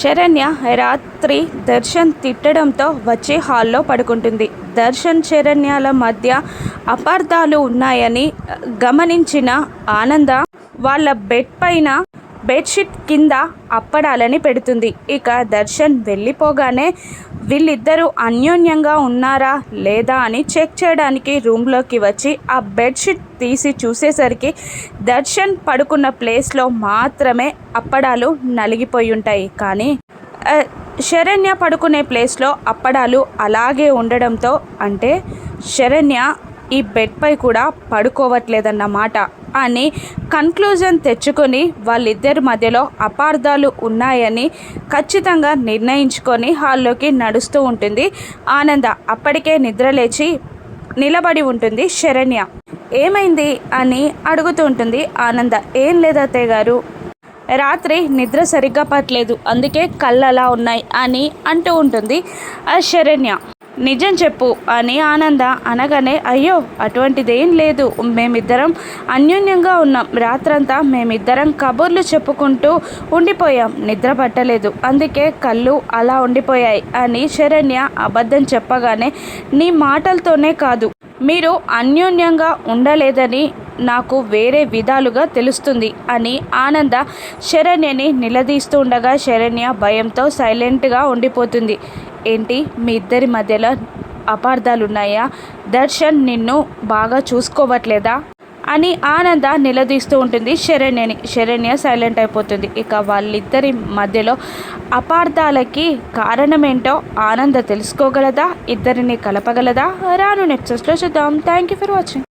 శరణ్య రాత్రి దర్శన్ తిట్టడంతో వచ్చి హాల్లో పడుకుంటుంది. దర్శన్ శరణ్యాల మధ్య అపార్థాలు ఉన్నాయని గమనించిన ఆనంద వాళ్ళ బెడ్ పైన బెడ్షీట్ కింద అప్పడాలని పెడుతుంది. ఇక దర్శన్ వెళ్ళిపోగానే వీళ్ళిద్దరూ అన్యోన్యంగా ఉన్నారా లేదా అని చెక్ చేయడానికి రూమ్లోకి వచ్చి ఆ బెడ్షీట్ తీసి చూసేసరికి దర్శన్ పడుకున్న ప్లేస్లో మాత్రమే అప్పడాలు నలిగిపోయి ఉంటాయి. కానీ శరణ్య పడుకునే ప్లేస్లో అప్పడాలు అలాగే ఉండడంతో అంటే శరణ్య ఈ బెడ్పై కూడా పడుకోవట్లేదన్నమాట అని కన్క్లూజన్ తెచ్చుకొని వాళ్ళిద్దరి మధ్యలో అపార్థాలు ఉన్నాయని ఖచ్చితంగా నిర్ణయించుకొని హాల్లోకి నడుస్తూ ఉంటుంది. ఆనంద అప్పటికే నిద్రలేచి నిలబడి ఉంటుంది శరణ్య. ఏమైంది? అని అడుగుతూ ఉంటుంది ఆనంద. ఏం లేదు అత్తయ్య గారు. రాత్రి నిద్ర సరిగ్గా పట్టలేదు. అందుకే కళ్ళు అలా ఉన్నాయి అని అంటూ ఉంటుంది ఆ శరణ్య. నిజం చెప్పు అని ఆనంద అనగానే అయ్యో అటువంటిదేం లేదు. మేమిద్దరం అన్యోన్యంగా ఉన్నాం. రాత్రంతా మేమిద్దరం కబుర్లు చెప్పుకుంటూ ఉండిపోయాం. నిద్ర పట్టలేదు. అందుకే కళ్ళు అలా ఉండిపోయాయి అని శరణ్య అబద్ధం చెప్పగానే నీ మాటలతోనే కాదు. మీరు అన్యోన్యంగా ఉండలేదని నాకు వేరే విధాలుగా తెలుస్తుంది అని ఆనంద శరణ్యని నిలదీస్తూ ఉండగా శరణ్య భయంతో సైలెంట్గా ఉండిపోతుంది. ఏంటి? మీ ఇద్దరి మధ్యలో అపార్థాలు ఉన్నాయా దర్శన్ నిన్ను బాగా చూసుకోవట్లేదా? అని ఆనంద నిలదీస్తూ ఉంటుంది శరణ్యని. శరణ్య సైలెంట్ అయిపోతుంది. ఇక వాళ్ళిద్దరి మధ్యలో అపార్థాలకి కారణమేంటో ఆనంద తెలుసుకోగలదా? ఇద్దరిని కలపగలదా? రాను నెక్స్ట్లో చూద్దాం. Thank you for watching